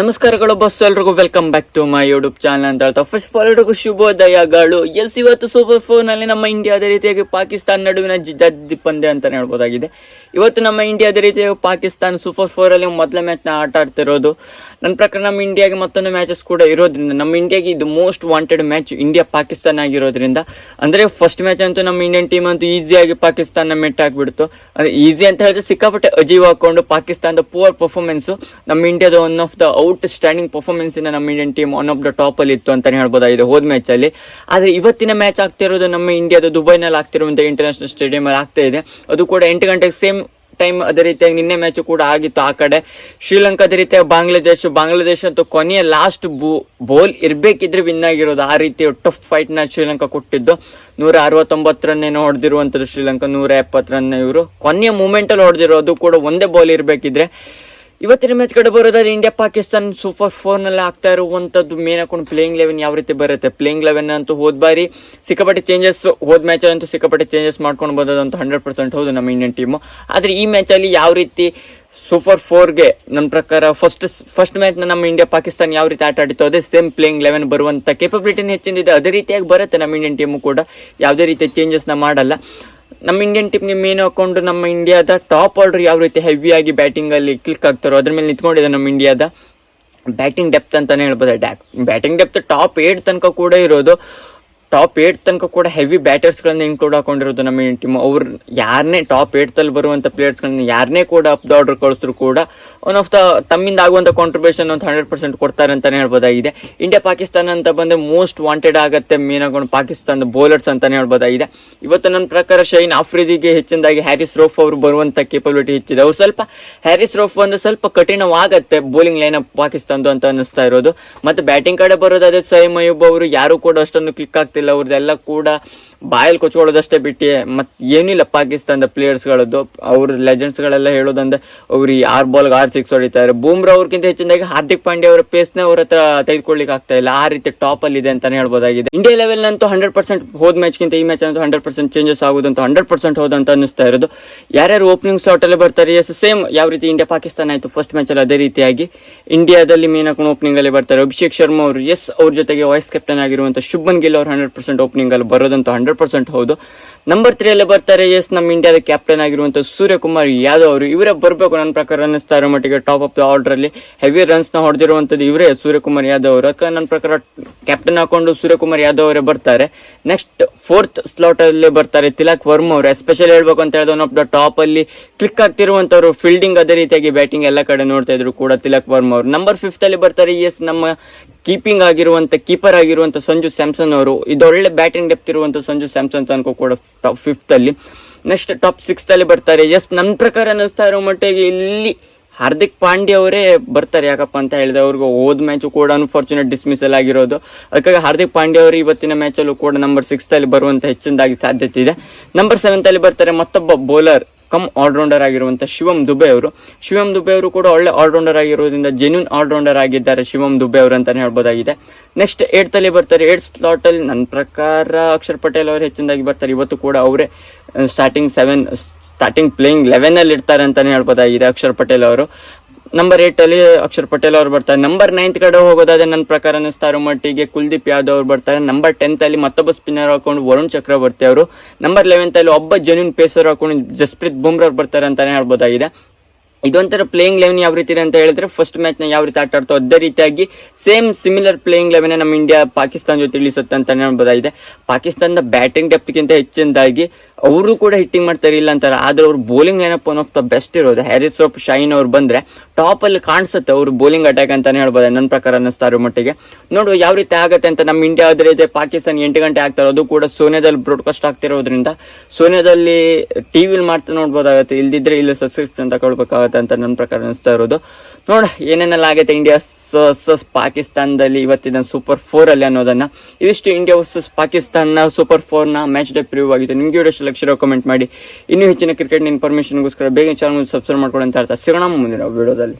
ನಮಸ್ಕಾರಗಳು ಬಸ್ ಎಲ್ರಿಗೂ. Welcome back to my YouTube channel ಅಂತ ಹೇಳ್ತಾ ಫಸ್ಟ್ ಆಫ್ ಆಲ್ ಎಲ್ರಿಗೂ ಶುಭೋದಯಗಳು. ಎಸ್, ಇವತ್ತು ಸೂಪರ್ ಫೋರ್ನಲ್ಲಿ ನಮ್ಮ ಇಂಡಿಯಾದ ರೀತಿಯಾಗಿ ಪಾಕಿಸ್ತಾನ ನಡುವಿನ ಜಿದ್ದಿ ಪಂದ್ಯ ಅಂತ ಹೇಳ್ಬೋದಾಗಿದೆ. ಇವತ್ತು ನಮ್ಮ ಇಂಡಿಯಾದ ರೀತಿಯಾಗಿ ಪಾಕಿಸ್ತಾನ ಸೂಪರ್ ಫೋರ್ ಅಲ್ಲಿ ಮೊದಲ ಮ್ಯಾಚ್ನ ಆಟ ಆಡ್ತಿರೋದು. ನನ್ನ ಪ್ರಕಾರ ನಮ್ಮ ಇಂಡಿಯಾಗೆ ಮತ್ತೊಂದು ಮ್ಯಾಚಸ್ ಕೂಡ ಇರೋದ್ರಿಂದ, ನಮ್ಮ ಇಂಡಿಯಾಗೆ ಇದು most wanted match India Pakistan ಆಗಿರೋದ್ರಿಂದ. ಅಂದ್ರೆ ಫಸ್ಟ್ ಮ್ಯಾಚ್ ಅಂತೂ ನಮ್ಮ ಇಂಡಿಯನ್ ಟೀಮ್ ಅಂತೂ ಈಸಿಯಾಗಿ ಪಾಕಿಸ್ತಾನ ಮೆಟ್ ಅಂದ್ರೆ ಈಸಿ ಅಂತ ಹೇಳಿದ್ರೆ ಸಿಕ್ಕಾಪಟ್ಟೆ ಅಜೀವ್ ಹಾಕೊಂಡು ಪಾಕಿಸ್ತಾನದ ಪೂರ್ ಪರ್ಫಾರ್ಮೆನ್ಸ್ ನಮ್ಮ ಇಂಡಿಯಾದ one of the outstanding performance ಇಂದ ನಮ್ಮ Indian team one of the top ಅಲ್ಲಿ ಇತ್ತು ಅಂತಾನೆ ಹೇಳ್ಬೋದಾಗಿದೆ ಹೋದ ಮ್ಯಾಚ್ ಅಲ್ಲಿ. ಆದ್ರೆ ಇವತ್ತಿನ ಮ್ಯಾಚ್ ಆಗ್ತಿರೋದು ನಮ್ಮ ಇಂಡಿಯಾದ ದುಬೈನಲ್ಲಿ ಆಗ್ತಿರುವಂತ ಇಂಟರ್ನ್ಯಾಷನಲ್ ಸ್ಟೇಡಿಯಂ ಅಲ್ಲಿ ಆಗ್ತಾ ಇದೆ. ಅದು ಕೂಡ ಎಂಟು ಗಂಟೆಗೆ ಸೇಮ್ ಟೈಮ್ ಅದೇ ರೀತಿಯಾಗಿ ನಿನ್ನೆ ಮ್ಯಾಚ್ ಕೂಡ ಆಗಿತ್ತು ಆ ಕಡೆ. ಶ್ರೀಲಂಕಾದ ರೀತಿಯಾಗಿ ಬಾಂಗ್ಲಾದೇಶ ಬಾಂಗ್ಲಾದೇಶ ಅಂತೂ ಕೊನೆಯ ಲಾಸ್ಟ್ ಬೋಲ್ ಇರ್ಬೇಕಿದ್ರೆ ವಿನ್ ಆಗಿರೋದು ಆ ರೀತಿ ಟಫ್ ಫೈಟ್ನ ಶ್ರೀಲಂಕಾ ಕೊಟ್ಟಿದ್ದು. ನೂರ ಅರವತ್ತೊಂಬತ್ತು ರನ್ ಏನೋ ಹೊಡೆದಿರುವಂತದ್ದು ಶ್ರೀಲಂಕಾ, ನೂರ ಎಪ್ಪತ್ತು ರನ್ ಇವರು. ಕೊನೆಯ ಮೂಮೆಂಟ್ ಅಲ್ಲಿ ಹೊಡೆದಿರೋದು ಕೂಡ ಒಂದೇ ಬಾಲ್ ಇರ್ಬೇಕಿದ್ರೆ ಇವತ್ತಿನ ಮ್ಯಾಚ್ ಕಡೆ ಬರೋದಾದ್ರೆ ಇಂಡಿಯಾ ಪಾಕಿಸ್ತಾನ ಸೂಪರ್ ಫೋರ್ನಲ್ಲಿ ಆಗ್ತಾ ಇರುವಂತದ್ದು ಮೇನ್ ಹಾಕೊಂಡು ಪ್ಲೇಯಿಂಗ್ ಲೆವೆನ್ ಯಾವ ರೀತಿ ಬರುತ್ತೆ? ಪ್ಲೇಯಿಂಗ್ ಲೆವೆನ್ ಅಂತೂ ಹೋದ ಬಾರಿ ಸಿಕ್ಕಾಪಟ್ಟೆ ಚೇಂಜಸ್ ಹೋದ ಮ್ಯಾಚ್ ಅಂತೂ ಸಿಕ್ಕಾಪಟ್ಟೆ ಚೇಂಜಸ್ ಮಾಡ್ಕೊಂಡು ಬಂದದಂತೂ ಹಂಡ್ರೆಡ್ ಪರ್ಸೆಂಟ್ ಹೌದು ನಮ್ಮ ಇಂಡಿಯನ್ ಟೀಮು ಆದ್ರೆ ಈ ಮ್ಯಾಚ್ ಅಲ್ಲಿ ಯಾವ ರೀತಿ ಸೂಪರ್ ಫೋರ್ಗೆ ನನ್ನ ಪ್ರಕಾರ ಫಸ್ಟ್ ಫಸ್ಟ್ ಮ್ಯಾಚ್ ನಮ್ಮ ಇಂಡಿಯಾ ಪಾಕಿಸ್ತಾನ ಯಾವ ರೀತಿ ಆಟ ಆಡಿತ್ತು ಅದೇ ಸೇಮ್ ಪ್ಲೇಯಿಂಗ್ ಲೆವೆನ್ ಬರುವಂತ ಕೇಪಬಿಲಿಟಿನ ಹೆಚ್ಚಿಂದಿದೆ. ಅದೇ ರೀತಿಯಾಗಿ ಬರುತ್ತೆ ನಮ್ಮ ಇಂಡಿಯನ್ ಟೀಮು ಕೂಡ. ಯಾವುದೇ ರೀತಿಯ ಚೇಂಜಸ್ನ ಮಾಡಲ್ಲ. ನಮ್ಮ ಇಂಡಿಯನ್ ಟೀಮ್ಗೆ ಮೇನ್ ಹಾಕೊಂಡು ನಮ್ಮ ಇಂಡಿಯಾದ ಟಾಪ್ ಆರ್ಡರ್ ಯಾವ ರೀತಿ ಹೆವಿ ಆಗಿ ಬ್ಯಾಟಿಂಗ್ ಅಲ್ಲಿ ಕ್ಲಿಕ್ ಆಗ್ತಾರೋ ಅದ್ರ ಮೇಲೆ ನಿಂತ್ಕೊಂಡಿದೆ ನಮ್ಮ ಇಂಡಿಯಾದ ಬ್ಯಾಟಿಂಗ್ ಡೆಪ್ತ್ ಅಂತಾನೆ ಹೇಳ್ಬೋದು. ಬ್ಯಾಟಿಂಗ್ ಡೆಪ್ತ್ ಟಾಪ್ ಏಟ್ ತನಕ ಕೂಡ ಇರೋದು. ಟಾಪ್ ಏಟ್ ತನಕ ಕೂಡ ಹೆವಿ ಬ್ಯಾಟರ್ಸ್ಗಳನ್ನ ಇನ್ಕ್ಲೂಡ್ ಹಾಕೊಂಡಿರೋದು ನಮ್ಮ ಇಂಡಿಯನ್ ಟೀಮ್ ಅವ್ರು ಯಾರನ್ನೇ ಟಾಪ್ ಏಟ್ ಬರುವಂಥ ಪ್ಲೇಯರ್ಸ್ಗಳನ್ನ ಯಾರನ್ನೇ ಕೂಡ ಅಪ್ ದ ಆರ್ಡರ್ ಕೂಡ ಒನ್ ಆಫ್ ದ ತಮ್ಮಿಂದ ಆಗುವಂತ ಕಾಂಟ್ರಿಬ್ಯೂಷನ್ ಒಂದು ಹಂಡ್ರೆಡ್ ಪರ್ಸೆಂಟ್ ಕೊಡ್ತಾರೆ ಅಂತಲೇ ಹೇಳ್ಬೋದಾಗಿದೆ. ಇಂಡಿಯಾ ಪಾಕಿಸ್ತಾನ ಅಂತ ಬಂದ್ರೆ ಮೋಸ್ಟ್ ವಾಂಟೆಡ್ ಆಗುತ್ತೆ ಮೇನ್ ಆಗೋಣ ಪಾಕಿಸ್ತಾನದ ಬೌಲರ್ಸ್ ಅಂತಾನೆ ಹೇಳ್ಬೋದಾಗಿದೆ. ಇವತ್ತು ನನ್ನ ಪ್ರಕಾರ ಶೈನ್ ಆಫ್ರಿದಿಗೆ ಹೆಚ್ಚಿನದಾಗಿ ಹ್ಯಾರಿಸ್ ರೋಫ್ ಅವರು ಬರುವಂತ ಕೇಪಬಿಲಿಟಿ ಹೆಚ್ಚಿದೆ. ಅವ್ರು ಸ್ವಲ್ಪ ಹ್ಯಾರಿಸ್ ರೋಫ್ ಒಂದು ಸ್ವಲ್ಪ ಕಠಿಣವಾಗತ್ತೆ ಬೌಲಿಂಗ್ ಲೈನ್ ಅಪ್ ಪಾಕಿಸ್ತಾನದ್ದು ಅಂತ ಅನ್ನಿಸ್ತಾ ಇರೋದು. ಮತ್ತೆ ಬ್ಯಾಟಿಂಗ್ ಕಡೆ ಬರೋದಾದ್ರೆ ಸೈಮ್ ಅಯ್ಯೂಬ್ ಅವರು ಯಾರು ಕೂಡ ಅಷ್ಟೊಂದು ಕ್ಲಿಕ್ ಆಗ್ತಿಲ್ಲ. ಅವ್ರದ್ದೆಲ್ಲ ಕೂಡ ಬಾಯಲ್ಲಿ ಕೊಚ್ಕೊಳ್ಳೋದಷ್ಟೇ ಬಿಟ್ಟು. ಮತ್ತು ಏನಿಲ್ಲ ಪಾಕಿಸ್ತಾನದ ಪ್ಲೇಯರ್ಸ್ಗಳದ್ದು ಅವ್ರ ಲೆಜೆಂಡ್ಸ್ ಗಳೆಲ್ಲ ಹೇಳೋದಂದ್ರೆ ಅವ್ರು ಆರ್ ಬಾಲ್ ಆರ್ ಸಿಕ್ಸ್ ಹೊಡಿತಾರೆ. ಬೂಮ್ರಾ ಅವ್ರಿಗಿಂತ ಹೆಚ್ಚಿನದಾಗಿ ಹಾರ್ದಿಕ್ ಪಾಂಡ್ಯ ಅವರ ಪೇಸ್ನ ಅವ್ರ ಹತ್ರ ತೆಗೆದುಕೊಳ್ಳಿಕ್ ಆಗ್ತಾ ಇಲ್ಲ. ಆ ರೀತಿ ಟಾಪ್ ಅಲ್ಲಿ ಇದೆ ಅಂತಾನೆ ಹೇಳ್ಬೋದಾಗಿದೆ. ಇಂಡಿಯಾ ಲೆವೆಲ್ ಅಂತೂ ಹಂಡ್ರೆಡ್ ಪರ್ಸೆಂಟ್ ಹೋದ್ ಮ್ಯಾಚ್ ಗಿಂತ ಈ ಮ್ಯಾಚ್ ಅಂತೂ ಹಂಡ್ರೆಡ್ ಪರ್ಸೆಂಟ್ ಚೇಂಜಸ್ ಅಂತ ಹಂಡ್ರೆಡ್ ಪರ್ಸೆಂಟ್ ಹೋದಂತ ಅನಿಸ್ತಾ ಇರೋದು. ಯಾರ್ಯಾರು ಓಪನಿಂಗ್ ಸ್ಲಾಟ್ ಅಲ್ಲಿ ಬರ್ತಾರೆ? ಎಸ್ ಸೇಮ್ ಯಾವ ರೀತಿ ಇಂಡಿಯಾ ಪಾಕಿಸ್ತಾನ ಆಯ್ತು ಫಸ್ಟ್ ಮ್ಯಾಚ್ ಅಲ್ಲಿ ಅದೇ ರೀತಿಯಾಗಿ. ಇಂಡಿಯಾದಲ್ಲಿ ಮೇನ್ ಓಪನಿಂಗ್ ಅಲ್ಲಿ ಬರ್ತಾರೆ. ಅಭಿಷೇಕ್ ಶರ್ಮಾ ಅವರು ಎಸ್ ಅವ್ರ ಜೊತೆಗೆ ವೈಸ್ ಕ್ಯಾಪ್ಟನ್ ಆಗಿರುವಂತ ಶುಭನ್ ಗಿಲ್ ಅವರು ಹಂಡ್ರೆಡ್ ಪರ್ಸೆಂಟ್ ಓಪನಿಂಗ್ ಅಲ್ಲಿ ಬರೋದಂತ ಹಂಡ್ರೆಡ್ ಪರ್ಸೆಂಟ್ ಹೌದು. ನಂಬರ್ ತ್ರೀ ಅಲ್ಲಿ ಬರ್ತಾರೆ ಎಸ್ ನಮ್ಮ ಇಂಡಿಯಾದ ಕ್ಯಾಪ್ಟನ್ ಆಗಿರುವಂತ ಸೂರ್ಯಕುಮಾರ್ ಯಾದವ್ ಅವರು. ಇವರೇ ಬರಬೇಕು ನನ್ನ ಪ್ರಕಾರ ಅನ್ನಿಸ್ತಾ ಇರೋ ಮಟ್ಟಿಗೆ ಟಾಪ್ ಆಫ್ ದ ಆರ್ಡರ್ ಅಲ್ಲಿ. ಹೆವಿ ರನ್ಸ್ನ ಹೊಡೆದಿರುವಂತದ್ದು ಇವರೇ ಸೂರ್ಯಕುಮಾರ್ ಯಾದವ್ ಅವರು. ಅದಕ್ಕೆ ನನ್ನ ಪ್ರಕಾರ ಕ್ಯಾಪ್ಟನ್ ಹಾಕೊಂಡು ಸೂರ್ಯಕುಮಾರ್ ಯಾದವ್ ಅವರೇ ಬರ್ತಾರೆ. ನೆಕ್ಸ್ಟ್ ಫೋರ್ತ್ ಸ್ಲಾಟ್ ಅಲ್ಲಿ ಬರ್ತಾರೆ ತಿಲಕ್ ವರ್ಮ ಅವರು. ಎಸ್ಪೆಷಲಿ ಹೇಳ್ಬೇಕು ಅಂತ ಹೇಳಿದ್ರೆ ಒನ್ ಆಫ್ ದ ಟಾಪ್ ಅಲ್ಲಿ ಕ್ಲಿಕ್ ಆಗ್ತಿರುವಂತವ್ರು ಫೀಲ್ಡಿಂಗ್ ಅದೇ ರೀತಿಯಾಗಿ ಬ್ಯಾಟಿಂಗ್ ಎಲ್ಲ ಕಡೆ ನೋಡ್ತಾ ಇದ್ರು ಕೂಡ ತಿಲಕ್ ವರ್ಮ ಅವರು. ನಂಬರ್ ಫಿಫ್ತ್ ಅಲ್ಲಿ ಬರ್ತಾರೆ ಎಸ್ ನಮ್ಮ ಕೀಪಿಂಗ್ ಆಗಿರುವಂತ ಕೀಪರ್ ಆಗಿರುವಂತ ಸಂಜು ಸ್ಯಾಮ್ಸನ್ ಅವರು ಇದೊಳ್ಳೆ ಬ್ಯಾಟಿಂಗ್ ಡೆಪ್ತ್ ಇರುವಂತ ಸಂಜು ಸ್ಯಾಮ್ಸನ್ ತನಕ ಕೂಡ ಟಾಪ್ ಫಿಫ್ತ್ ಅಲ್ಲಿ. ನೆಕ್ಸ್ಟ್ ಟಾಪ್ ಸಿಕ್ಸ್ ಅಲ್ಲಿ ಬರ್ತಾರೆ. ಎಸ್ ನನ್ನ ಪ್ರಕಾರ ಅನ್ನಿಸ್ತಾ ಇರೋ ಮಟ್ಟಿಗೆ ಇಲ್ಲಿ ಹಾರ್ದಿಕ್ ಪಾಂಡ್ಯ ಅವರೇ ಬರ್ತಾರೆ. ಯಾಕಪ್ಪ ಅಂತ ಹೇಳಿದ್ರೆ ಅವ್ರಿಗೆ ಹೋದ ಮ್ಯಾಚ್ ಕೂಡ ಅನ್ಫಾರ್ಚುನೇಟ್ ಡಿಸ್ಮಿಸಲ್ ಆಗಿರೋದು. ಅದಕ್ಕಾಗಿ ಹಾರ್ದಿಕ್ ಪಾಂಡ್ಯ ಅವರು ಇವತ್ತಿನ ಮ್ಯಾಚ್ ಅಲ್ಲೂ ಕೂಡ ನಂಬರ್ ಸಿಕ್ಸ್ ಅಲ್ಲಿ ಬರುವಂತ ಹೆಚ್ಚಿನದಾಗಿ ಸಾಧ್ಯತೆ ಇದೆ. ನಂಬರ್ ಸೆವೆಂತ್ ಅಲ್ಲಿ ಬರ್ತಾರೆ ಮತ್ತೊಬ್ಬ ಬೌಲರ್ ಕಮ್ ಆಲ್ರೌಂಡರ್ ಆಗಿರುವಂಥ ಶಿವಂ ದುಬೆ ಅವರು. ಶಿವಂ ದುಬೆ ಅವರು ಕೂಡ ಒಳ್ಳೆ ಆಲ್ರೌಂಡರ್ ಆಗಿರೋದ್ರಿಂದ ಜೆನ್ಯೂನ್ ಆಲ್ರೌಂಡರ್ ಆಗಿದ್ದಾರೆ ಶಿವಂ ದುಬೆ ಅವರು ಅಂತಲೇ ಹೇಳ್ಬೋದಾಗಿದೆ. ನೆಕ್ಸ್ಟ್ ಏಟ್ ಅಲ್ಲಿ ಬರ್ತಾರೆ. ಏಟ್ ಸ್ಲಾಟ್ ಅಲ್ಲಿ ನನ್ನ ಪ್ರಕಾರ ಅಕ್ಷರ್ ಪಟೇಲ್ ಅವರು ಹೆಚ್ಚಿನದಾಗಿ ಬರ್ತಾರೆ. ಇವತ್ತು ಕೂಡ ಅವರೇ ಸ್ಟಾರ್ಟಿಂಗ್ ಸೆವೆನ್ ಸ್ಟಾರ್ಟಿಂಗ್ ಪ್ಲೇಯಿಂಗ್ ಲೆವೆನಲ್ಲಿ ಇರ್ತಾರೆ ಅಂತಲೇ ಹೇಳ್ಬೋದಾಗಿದೆ ಅಕ್ಷರ್ ಪಟೇಲ್ ಅವರು. ನಂಬರ್ ಏಟ್ ಅಲ್ಲಿ ಅಕ್ಷರ್ ಪಟೇಲ್ ಅವರು ಬರ್ತಾರೆ. ನಂಬರ್ ನೈನ್ತ್ ಕಡೆ ಹೋಗೋದಾದ್ರೆ ನನ್ನ ಪ್ರಕಾರ ಅನ್ನಿಸ್ತಾರೋ ಮಟ್ಟಿಗೆ ಕುಲ್ದೀಪ್ ಯಾದವ್ ಅವರು ಬರ್ತಾರೆ. ನಂಬರ್ ಟೆಂತ್ ಅಲ್ಲಿ ಮತ್ತೊಬ್ಬ ಸ್ಪಿನ್ನರ್ ಹಾಕೊಂಡು ವರುಣ್ ಚಕ್ರವರ್ತಿ ಅವರು. ನಂಬರ್ ಲೆವೆಂತ್ ಅಲ್ಲಿ ಒಬ್ಬ ಜೆನ್ಯೂನ್ ಪೇಸರ್ ಹಾಕೊಂಡು ಜಸ್ಪ್ರೀತ್ ಬುಮ್ರಾ ಅವ್ರು ಬರ್ತಾರೆ ಅಂತಾನೆ ಹೇಳ್ಬೋದಾಗಿದೆ. ಇದೊಂಥರ ಪ್ಲೇಯಿಂಗ್ ಲೆವೆನ್ ಯಾವ ರೀತಿ ಇದೆ ಅಂತ ಹೇಳಿದ್ರೆ ಫಸ್ಟ್ ಮ್ಯಾಚ್ನ ಯಾವ ರೀತಿ ಆಟ ಆಡ್ತೋ ಅದೇ ರೀತಿಯಾಗಿ ಸೇಮ್ ಸಿಮಿಲರ್ ಪ್ಲೇಯಿಂಗ್ ಲೆವೆನ್ ನಮ್ಮ ಇಂಡಿಯಾ ಪಾಕಿಸ್ತಾನ ಜೊತೆ ಇಳಿಸುತ್ತೆ ಅಂತ ಹೇಳ್ಬೋದಾಗಿದೆ ಪಾಕಿಸ್ತಾನದ ಬ್ಯಾಟಿಂಗ್ ಡೆಪ್ತ್ಗಿಂತ ಹೆಚ್ಚಿನದಾಗಿ ಅವರು ಕೂಡ ಹಿಟ್ಟಿಂಗ್ ಮಾಡ್ತಾರೆ ಇಲ್ಲ ಅಂತಾರೆ. ಆದರೆ ಅವ್ರು ಬೌಲಿಂಗ್ ಏನಪ್ಪ ಒನ್ ಆಫ್ ದ ಬೆಸ್ಟ್ ಇರೋದು. ಹ್ಯಾರಿಸ್ ಸೋಪ್ ಶೈನ್ ಅವ್ರು ಬಂದ್ರೆ ಟಾಪ್ ಅಲ್ಲಿ ಕಾಣಿಸುತ್ತೆ ಅವ್ರು ಬೌಲಿಂಗ್ ಅಟ್ಯಾಕ್ ಅಂತಾನೆ ಹೇಳ್ಬೋದು. ನನ್ನ ಪ್ರಕಾರ ಅನ್ನಿಸ್ತಾ ಮಟ್ಟಿಗೆ. ನೋಡುವ ಯಾವ ರೀತಿ ಆಗುತ್ತೆ ಅಂತ ನಮ್ಮ ಇಂಡಿಯಾ ಅದೇ ರೀತಿ ಪಾಕಿಸ್ತಾನ ಎಂಟು ಗಂಟೆ ಆಗ್ತಾರೆ ಅದು ಕೂಡ ಸೋನಿಯಾದಲ್ಲಿ ಬ್ರಾಡ್ಕಾಸ್ಟ್ ಆಗ್ತಿರೋದ್ರಿಂದ ಸೋನಿಯಾದಲ್ಲಿ ಟಿವಿಲಿ ಮಾಡ್ತಾ ನೋಡ್ಬೋದಾಗುತ್ತೆ. ಇಲ್ದಿದ್ರೆ ಇಲ್ಲಿ ಸಬ್ಸ್ಕ್ರಿಪ್ಷನ್ ತಗೊಳ್ಬೇಕಾಗತ್ತೆ. ಅಂತ ನನ್ನ ಪ್ರಕಾರ ಅನಿಸ್ತಾ ಇರೋದು ನೋಡ ಏನೇನೆಲ್ಲ ಆಗುತ್ತೆ ಇಂಡಿಯಾ ವರ್ಸಸ್ ಪಾಕಿಸ್ತಾನದಲ್ಲಿ ಇವತ್ತಿನ ಸೂಪರ್ ಫೋರ್ ಅಲ್ಲಿ ಅನ್ನೋದನ್ನ. ಇದಿಷ್ಟು ಇಂಡಿಯಾ ವರ್ಸಸ್ ಪಾಕಿಸ್ತಾನ ಸೂಪರ್ ಫೋರ್ನ ಮ್ಯಾಚ್ ಡೇ ಪ್ರಿವ್ಯೂ ಆಗಿತ್ತು. ನಿಮ್ಗೆ ವಿಡಿಯೋ ಲಕ್ಷ ಕಮೆಂಟ್ ಮಾಡಿ. ಇನ್ನೂ ಹೆಚ್ಚಿನ ಕ್ರಿಕೆಟ್ ಇನ್ಫಾರ್ಮೇಶನ್ಗೋಸ್ಕರ ಬೇಗ ಚಾನಲ್ ಸಬ್ಸ್ಕ್ರೈಬ್ ಮಾಡ್ಕೊಳ್ಳಿ ಅಂತ ಹೇಳ್ತಾ. ಸಿಗೋಣ ಮುಂದಿನ ವಿಡಿಯೋದಲ್ಲಿ